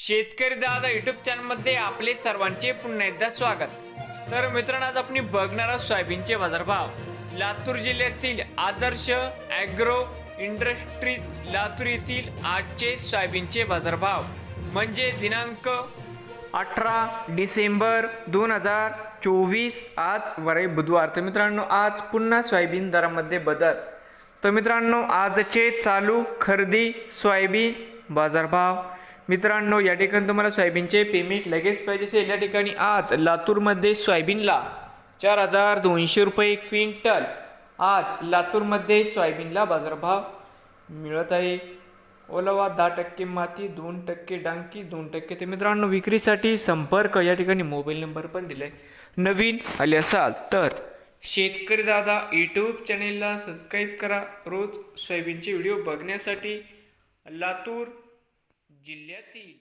शेतकरी दादा युट्यूब चॅनलमध्ये आपले सर्वांचे पुन्हा एकदा स्वागत. तर मित्रांनो आज आपण बघणार आहोत सोयाबीनचे बाजारभाव. लातूर जिल्ह्यातील आदर्श ॲग्रो इंडस्ट्रीज लातूर येथील आजचे सोयाबीनचे बाजारभाव. म्हणजे दिनांक अठरा डिसेंबर दोन हजार चोवीस आज वरे बुधवार. तर मित्रांनो आज पुन्हा सोयाबीन दरामध्ये बदल. तर मित्रांनो आजचे चालू खरेदी सोयाबीन बाजारभाव. मित्रांनो या ठिकाणी तुम्हाला सोयाबीनचे पेमेंट लगेच पाहिजे असेल. या ठिकाणी आज लातूरमध्ये सोयाबीनला चार हजार दोनशे रुपये क्विंटल. आज लातूरमध्ये सोयाबीनला बाजारभाव मिळत आहे. ओलावा दहा टक्के माती दोन टक्के डांकी दोन टक्के ते मित्रांनो विक्रीसाठी संपर्क. या ठिकाणी मोबाईल नंबर पण दिलाय. नवीन आले असाल तर शेतकरी दादा यूट्यूब चॅनेलला सबस्क्राईब करा. रोज सोयाबीनचे व्हिडिओ बघण्यासाठी लातूर जिल्ह्यातील.